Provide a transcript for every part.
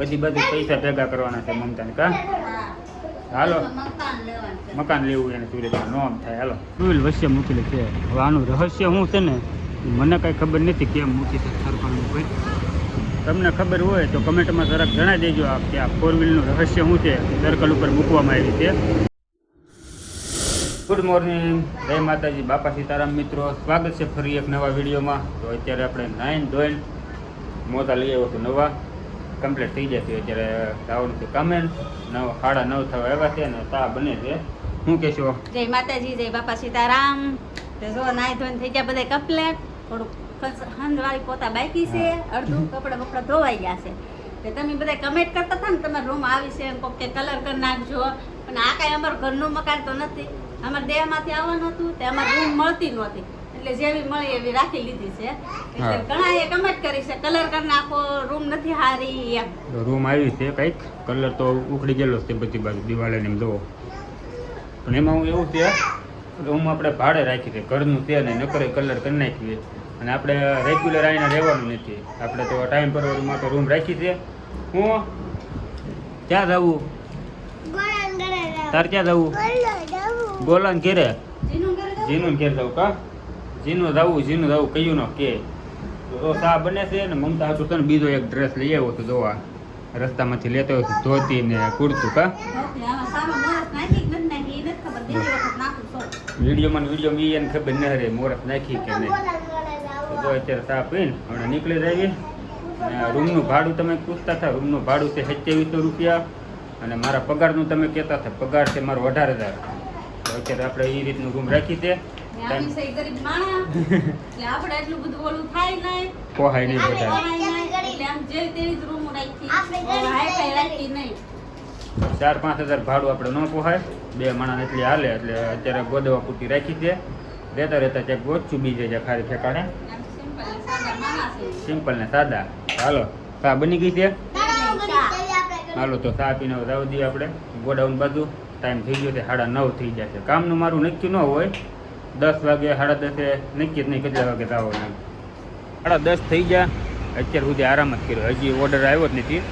બધી બધી પૈસા ભેગા કરવાના છે મમતાને કા? હાલો. મકાન લેવું એને સુરેશમાં નોમ થાય. હાલો. ટુલ વચ્ચે મૂકેલી છે હવે આનું રહસ્ય શું છે ને મને કાંઈ ખબર નથી કેમ મૂકી છે સરકારનું કોઈ તમને ખબર હોય તો કમેન્ટમાં જરાક જણાવી દેજો આ કે આ ફોર વ્હીલનું રહસ્ય શું છે સર્કલ ઉપર મૂકવામાં આવી છે. ગુડ મોર્નિંગ જય માતાજી. બાપા સીતારામ મિત્રો સ્વાગત છે ફરી એક નવા વિડીયોમાં. તો અત્યારે આપણે નાઈન ધોઈને મોતા લઈ આવ્યો છું નવા. કમ્પ્લીટ થઈ જતી હોય ત્યારે છે કામે નવ સાડા નવ થવા આવ્યા છે ને તા બને છે. શું કહેશો? જય માતાજી જય બાપા સીતારામ. જો નાય ધોઈને થઈ ગયા બધા કમ્પ્લેટ થોડુંક હંદવાળી પોતા બાકી છે. અડધું કપડાં બપડા ધોવાઈ ગયા છે. તે તમે બધા કમેન્ટ કરતા હતા ને તમારા રૂમ આવી છે કોક કે કલર કરી નાખજો. અને આ કાંઈ અમારું ઘરનું મકાન તો નથી. અમારા દેહમાંથી આવવાનું હતું તે અમારે રૂમ મળતી નહોતી. એટલે જેવી મળી એવી રાખી લીધી છે. એટલે ઘણા એ કમેન્ટ કરી છે કલર કરી નાખો રૂમ નથી હારી એમ. રૂમ આવી છે કંઈક. કલર તો ઉખડી ગયેલો છે બધી બાજુ દિવાળીને એમ જોવો. પણ એમાં હું એવું છે રૂમ આપણે ભાડે રાખી છે ઘરનું છે ને નકરે કલર કરી નાખીએ. અને આપણે રેગ્યુલર આવીને રહેવાનું નથી. આપણે તો ટાઈમ પર તો રૂમ રાખી છે. હું ક્યાં જવું તાર ક્યાં જવું ગોલાન ઘેરે? જીનું જીનું ઘેર જવું કા? જીનું જવું જીનું જવું કયું ન કે. તો સા બને છે ને મમતા હતું તને ને બીજો એક ડ્રેસ લઈ આવ્યો હતો જોવા. રસ્તામાંથી લેતો હતો ધોતી ને કુર્તું કા? છો. વિડીયોમાં વીડિયો મી એને ખબર ન રે મોરસ નાખી કે નહીં. તો જો અત્યારે સા પીને હમણાં નીકળી જઈએ અને રૂમનું ભાડું તમે પૂછતા હતા રૂમનું ભાડું છે સત્યાવીસો રૂપિયા. અને મારા પગારનું તમે કહેતા હતા પગાર છે મારો અઢાર હજાર. તો અત્યારે આપણે એ રીતનું રૂમ રાખી છે. જેવી ચાર પાંચ હજાર ભાડું આપણે ન પોહાય. બે માણસ એટલી હાલે એટલે અત્યારે ગોદવા પૂટી રાખી છે રહેતા રહેતા ત્યાં ગોદ ચૂબી છે ખારી ઠેકાણે. સિમ્પલ ને સાદા હાલો સા બની ગઈ છે? હાલો તો ચા પીને રાવ દઈએ આપણે. ગોડાઉન બાજુ. ટાઈમ થઈ ગયો છે સાડા નવ થઈ જશે કામનું મારું નક્કી ન હોય. દસ વાગે, સાડા દસે, નક્કી જ નહીં કેટલા વાગે જવાનું સાડા દસ થઈ ગયા, અત્યાર સુધી આરામ જ કર્યો. હજી ઓર્ડર આવ્યો જ નથી.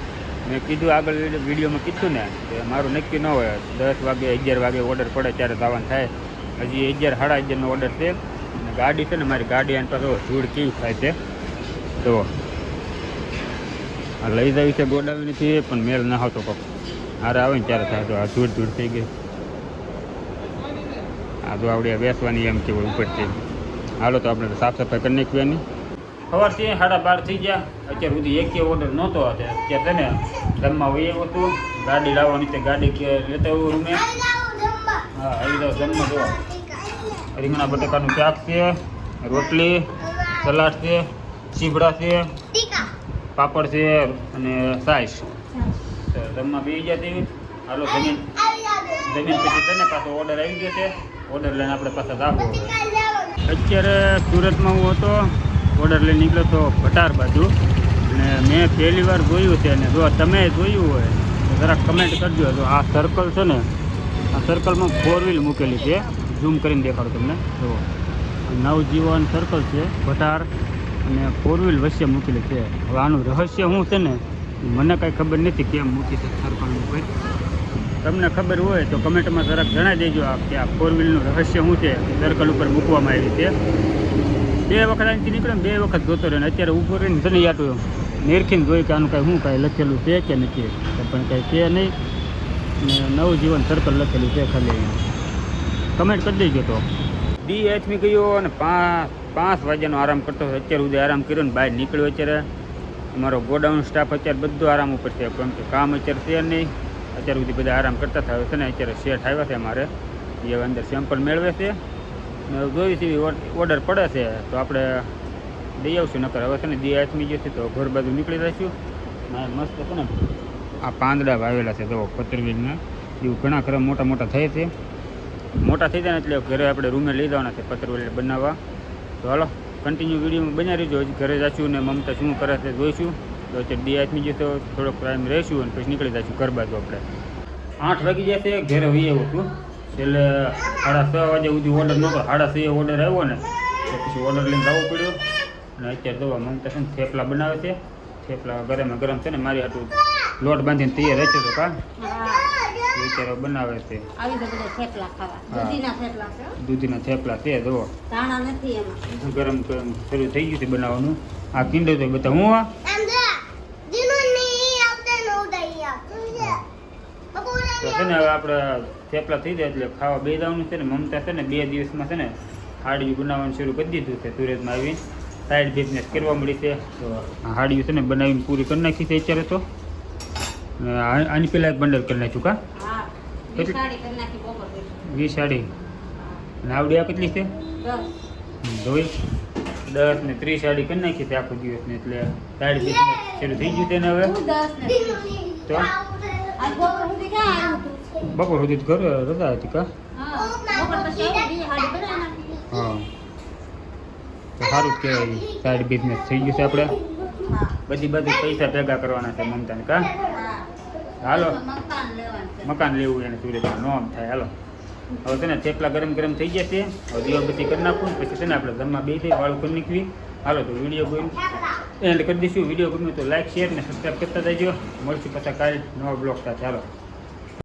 મેં કીધું આગળ વિડીયોમાં કીધું ને કે મારું નક્કી ન હોય. દસ વાગે, અગિયાર વાગે ઓર્ડર પડે ત્યારે જવાનું થાય. હજી અગિયાર, સાડા અગિયારનો ઓર્ડર છે. ગાડી છે ને, મારી ગાડી આની પાસે ધૂળ કેવી થાય છે. તો આ લઈ જાય છે ગોડાવી નથી પણ મેળ ના હતો કોક. હારે આવે ને ત્યારે થાય તો આ ધૂળ ધૂળ થઈ ગઈ. આ તો આવડે બેસવાની એમ કે ઉપરથી. હાલો તો આપણે સાફ સફાઈ કરી નાખવાની સવારથી સાડા બાર થઈ ગયા. અત્યાર સુધી એક ઓર્ડર નહોતો અત્યારે છે ને જમવા વહી આવ્યો હતું. ગાડી લાવવાની તે ગાડી લેતા આવ્યો રૂમે હા, આવી જાવ જમવા જોવા રીંગણા બટાકાનું શાક છે, રોટલી, સલાડ છે ચીભડા છે, પાપડ છે અને સાઈસ. જમવા બેસી ગયા તેવી હાલો, જમીન. ઓર્ડર આવી ગયો છે. ઓર્ડર લઈને આપણે પાછા હવે. અત્યારે સુરતમાં હું હતો ઓર્ડર લઈને નીકળ્યો હતો ભટાર બાજુ. અને મેં પહેલી વાર જોયું છે અને જો તમે જોયું હોય, તો જરાક કમેન્ટ કરજો. તો આ સર્કલ છે ને, આ સર્કલમાં ફોર વ્હીલ મૂકેલી છે. ઝૂમ કરીને દેખાડો તમને. જો નવજીવન સર્કલ છે ભટાર અને ફોર વ્હીલ વચ્ચે મૂકેલી છે. હવે આનું રહસ્ય શું છે ને, મને કાંઈ ખબર નથી કેમ મૂકી છે સર્કલનું કોઈ. તમને ખબર હોય તો કમેન્ટમાં જરાક જણાવી દેજો આ કે આ ફોર વ્હીલનું રહસ્ય શું છે? સર્કલ ઉપર મૂકવામાં આવી છે. બે વખત અહીંથી નીકળે બે વખત જોતો રહ્યો અત્યારે ઉપર રહીને છે ને યાર તો નિરખીને જોઈ કે આનું કાંઈ શું કાંઈ લખેલું છે કે નથી? પણ કાંઈ છે નહીં. ને નવજીવન સર્કલ લખેલું છે ખાલી કમેન્ટ કરી દેજો તો. ડી એચમી ગયો અને પાંચ પાંચ વાગ્યાનો આરામ કરતો હતો અત્યારે સુધી આરામ કર્યો ને બહાર નીકળ્યો અત્યારે. અમારો ગોડાઉન સ્ટાફ અત્યારે બધો આરામ ઉપર છે. કેમ કે કામ અત્યારે છે નહીં. અત્યાર સુધી બધા આરામ કરતા થાય છે ને, અત્યારે શેઠ આવ્યા છે અમારે. એ અંદર સેમ્પલ મેળવે છે. ને જોઈ છે ઓર્ડર પડે છે, તો આપણે દઈ આવશું, નકર હવે છે ને દી આથમી જશે તો ઘર બાજુ નીકળી ના મસ્ત છે ને, આ પાંદડા વાવેલા છે જો પતરવીજના એવું ઘણા ખરા મોટા મોટા થાય છે. મોટા થઈ જાય એટલે ઘરે આપણે રૂમે લઈ જવાના છે પતરવેલ બનાવવા. તો હાલો કન્ટિન્યુ વિડીયોમાં બનાવી રહીજો. હજી ઘરે જઈશું ને મમતા શું કરે છે જોઈશું. તો અત્યારે ડી આથમી જશે તો થોડોક ટાઈમ રહેશું અને પછી નીકળી જશું ઘર બાજુ આપણે. આઠ વાગી જશે ઘરે આવ્યો છું એટલે સાડા છ વાગે સુધી ઓર્ડર નહોતો. સાડા છ ઓર્ડર આવ્યો ને તો પછી ઓર્ડર લઈને જવું પડ્યું. અને અત્યારે દવા મમતા છે ને થેપલા બનાવે છે. થેપલા ગરમ ગરમ છે ને મારી હાટું લોટ બાંધીને તૈયાર રાખ્યો તો કા? બિચારો બનાવે છે. દૂધીના થેપલા છે જુઓ ગરમ ગરમ શરૂ થઈ ગયું છે બનાવવાનું. આ કિંડો તો બધા હું આ તો છે ને હવે આપણે થેપલા થઈ જાય એટલે ખાવા બે જવાનું છે ને મમતા છે ને બે દિવસમાં છે ને હાડિયું બનાવવાનું શરૂ કરી દીધું છે સુરતમાં આવીને સાઈડ બિઝનેસ કરવા મળી છે. તો હાડિયું છે ને બનાવીને પૂરી કરી નાખી છે અત્યારે તો. આની પહેલાં એક બંડલ કરી નાખ્યું કા. વીસ સાડી અને આવડી આ કેટલી છે? જોઈ. દસ ને ત્રીસ સાડી કરી નાખી છે આખો દિવસને એટલે સાઈડ બિઝનેસ શરૂ થઈ ગયું તેને હવે. ને. તો? બપોર સુધી ઘરે રજા હતી કા? હા સારું કહેવાય સાઈડ બિઝનેસ થઈ ગયું છે આપણે બધી બધી પૈસા ભેગા કરવાના છે મમતાને કા? હાલો. મકાન છે. લેવું એને સુરતમાં નોમ થાય. હાલો. હવે છે ને થેપલા ગરમ ગરમ થઈ જશે હવે દીવાબત્તી કરી નાખું. પછી છે ને આપણે ઘરમાં બેસી વાળું કરી નીકળી હાલો તો વીડિયો ગયું એન્ડ કરી દઈશું. વીડિયો ગમ્યું તો લાઈક શેર ને સબસ્ક્રાઈબ કરતા જજો મળશું પાછા કાલે નવા બ્લોગ સાથે. હાલો.